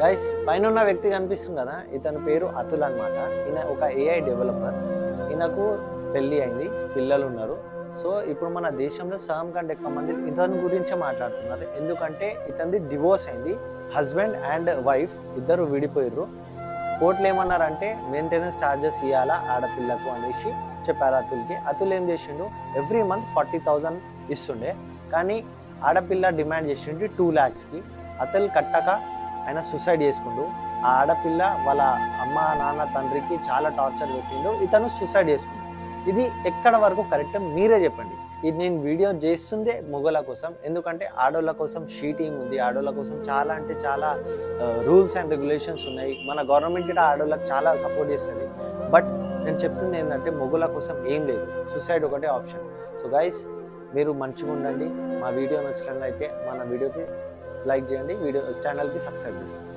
Guys పైన ఉన్న వ్యక్తి కనిపిస్తుంది కదా ఇతని పేరు అతుల్ అన్నమాట. ఈయన ఒక ఏఐ డెవలపర్ ఈయనకు పెళ్ళి అయింది పిల్లలు ఉన్నారు. సో ఇప్పుడు మన దేశంలో సగం కంటే ఎక్కువ మంది ఇతని గురించే మాట్లాడుతున్నారు. ఎందుకంటే ఇతనిది డివోర్స్ అయింది. హస్బెండ్ అండ్ వైఫ్ ఇద్దరు విడిపోయారు కోర్టులు ఏమన్నారంటే మెయింటెనెన్స్ ఛార్జెస్ ఇవ్వాలా ఆడపిల్లకు అనేసి చెప్పారు అతుల్కి. అతుల్ ఏం చేసిండు? ఎవ్రీ మంత్ ఫార్టీ థౌజండ్ ఇస్తుండే. కానీ ఆడపిల్ల డిమాండ్ చేసిండు టూ ల్యాక్స్కి అతలు కట్టక ఆయన సూసైడ్ చేసుకుండు. ఆ ఆడపిల్ల వాళ్ళ అమ్మ నాన్న తండ్రికి చాలా టార్చర్ పెట్టిండు. ఇతను సూసైడ్ చేసుకుండు. ఇది ఎక్కడ వరకు కరెక్ట్ మీరే చెప్పండి. ఇది నేను వీడియో చేస్తుందే మొగల కోసం. ఎందుకంటే ఆడోళ్ళ కోసం షీటింగ్ ఉంది. ఆడోళ్ళ కోసం చాలా అంటే చాలా రూల్స్ అండ్ రెగ్యులేషన్స్ ఉన్నాయి. మన గవర్నమెంట్ కూడా ఆడోళ్ళకి చాలా సపోర్ట్ చేస్తుంది. బట్ నేను చెప్తుంది ఏంటంటే మొగుల కోసం ఏం లేదు. సూసైడ్ ఒకటే ఆప్షన్ సో గైస్ మీరు మంచిగా ఉండండి మా వీడియో నచ్చినట్లయితే మన వీడియోకి లైక్ చేయండి వీడియో ఛానల్కి సబ్స్క్రైబ్ చేసుకోండి.